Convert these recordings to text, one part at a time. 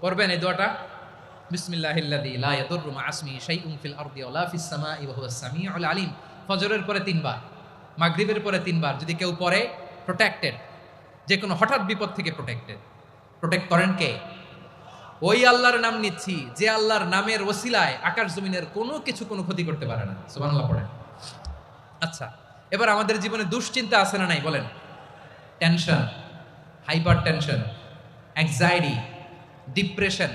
পড়বেন এই দোয়াটা? আলিম। ফজরের পরে তিনবার, মাগরিবের পরে তিনবার যদি কেউ পড়ে প্রোটেক্টেড যে কোনো হঠাৎ বিপদ থেকে প্রোটেক্টেড প্রোটেক্ট করেন কে? ওই আল্লাহর নাম নিচ্ছি, যে আল্লাহর নামের ওসিলায় আকাশ জমিনের কোনো কিছু কোনো ক্ষতি করতে পারে না। সুবহানাল্লাহ পড়েন। আচ্ছা এবার আমাদের জীবনে দুশ্চিন্তা আছে না নাই বলেন? Tension hyper tension anxiety depression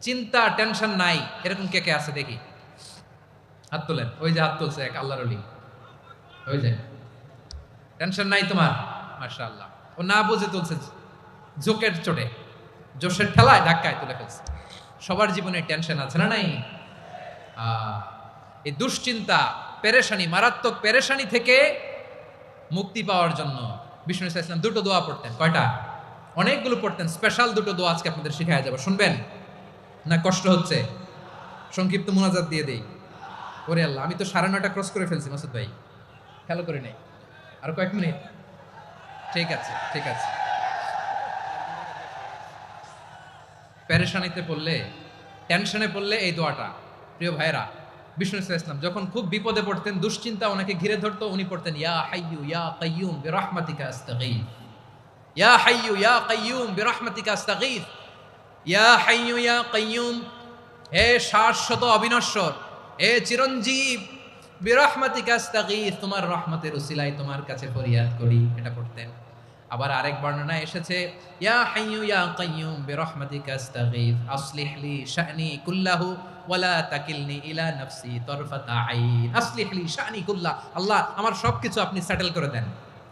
চিন্তা টেনশন নাই। এরকম কে কে আছে দেখি? হাত তোলেন। ওই যে হাত তুলছে এক আল্লাহর অলি ওই যে। টেনশন নাই তোমার? মাশাআল্লাহ। ও না বুঝে তুলছে জোকের চোটে। জোশের ঠেলায় ধাক্কায় তুলে ফেলছে। সবার জীবনে টেনশন আছে না নাই? এই দুশ্চিন্তা, পেরেশানি, মারাত্মক পেরেশানি থেকে মুক্তি পাওয়ার জন্য বিষ্ণু ইসা ইসলাম দুটো দোয়া পড়তেন। কয়টা? অনেকগুলো পড়তেন। স্পেশাল দুটো দোয়া আজকে আপনাদের শিখায় যাব। শুনবেন? না কষ্ট হচ্ছে? সংক্ষিপ্ত মোনাজাত দিয়ে দেই। ওরে আল্লাহ, আমি তো সাড়ে নয়টা ক্রস করে ফেলছি মাসুদ ভাই। খেয়াল করে নেই। আর কয়েক মিনিট। ঠিক আছে ঠিক আছে। প্যারেশানিতে পড়লে, টেনশনে পড়লে এই দোয়াটা। প্রিয় ভাইরা বিষ্ণু ইসলাম ইসলাম, যখন খুব বিপদে পড়তেন, দুশ্চিন্তা ওনাকে ঘিরে ধরতো, উনি পড়তেন, ইয়া হাইয়ু ইয়া কাইয়ুম বিরহমাতিকা আস্তাগীথ ইয়া হাইয়ু ইয়া কাইয়ুম বিরহমাতিকা আস্তাগীথ ইয়া হাইয়ু ইয়া কাইয়ুম হে শাশ্বত অবিনশ্বর, হে চিরঞ্জীব বিরহমাতিকা আস্তাগীথ তোমার রহমতের উসিলায় তোমার কাছে ফরিয়াদ করি। এটা পড়তেন। আবার আরেক বর্ণনা এসেছে ইয়া হাইয়ু ইয়া কাইয়ুম বিরহমাতিকা আস্তাগীথ আসলিহ লি শা'নি কুল্লাহু ওয়ালা তাকিলনি ইলা নাফসি তরফাতা আইন আসলিহ লি শা'নি কুল্লাহ আল্লাহ আমার সবকিছু আপনি সেটেল করে দেন।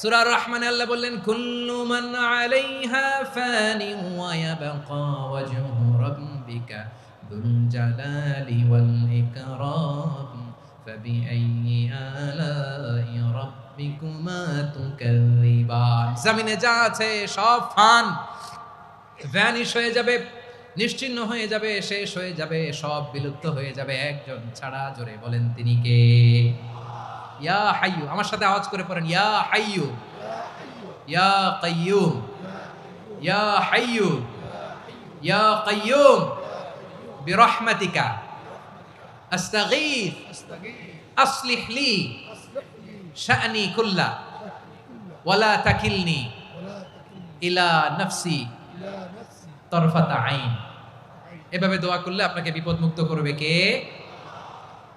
সুরার রহমানে আল্লাহ বললেন, কুল্লু মান আলাইহা ফানি ওয়া ইয়াবকা ওয়াজহু রাব্বিকা দুল জালালি ওয়াল ইকরাম ফাবিআইয়ি আলাই রাব্বিকুমা তুকাল্লিবান জমিনে যা আছে সব ফান। ভ্যানিশ হয়ে যাবে, নিশ্চিন্ন হয়ে যাবে, শেষ হয়ে যাবে, সব বিলুপ্ত হয়ে যাবে। একজন ছাড়া জোরে বলেন তিনি কে? ইয়া হাইয়ু, আমার সাথে আওয়াজ করে পড়েন, ইয়া হাইয়ু, ইয়া কাইয়ুম, ইয়া হাইয়ু, ইয়া কাইয়ুম, বিরহমাতিকা আস্তাগীথ আসলিহ লি, শা'নি কুল্লা, ওয়ালা তাকিলনি ইলা নাফসি তরফাতা আইন। এভাবে দোয়া করলে আপনাকে বিপদ মুক্ত করবে কে?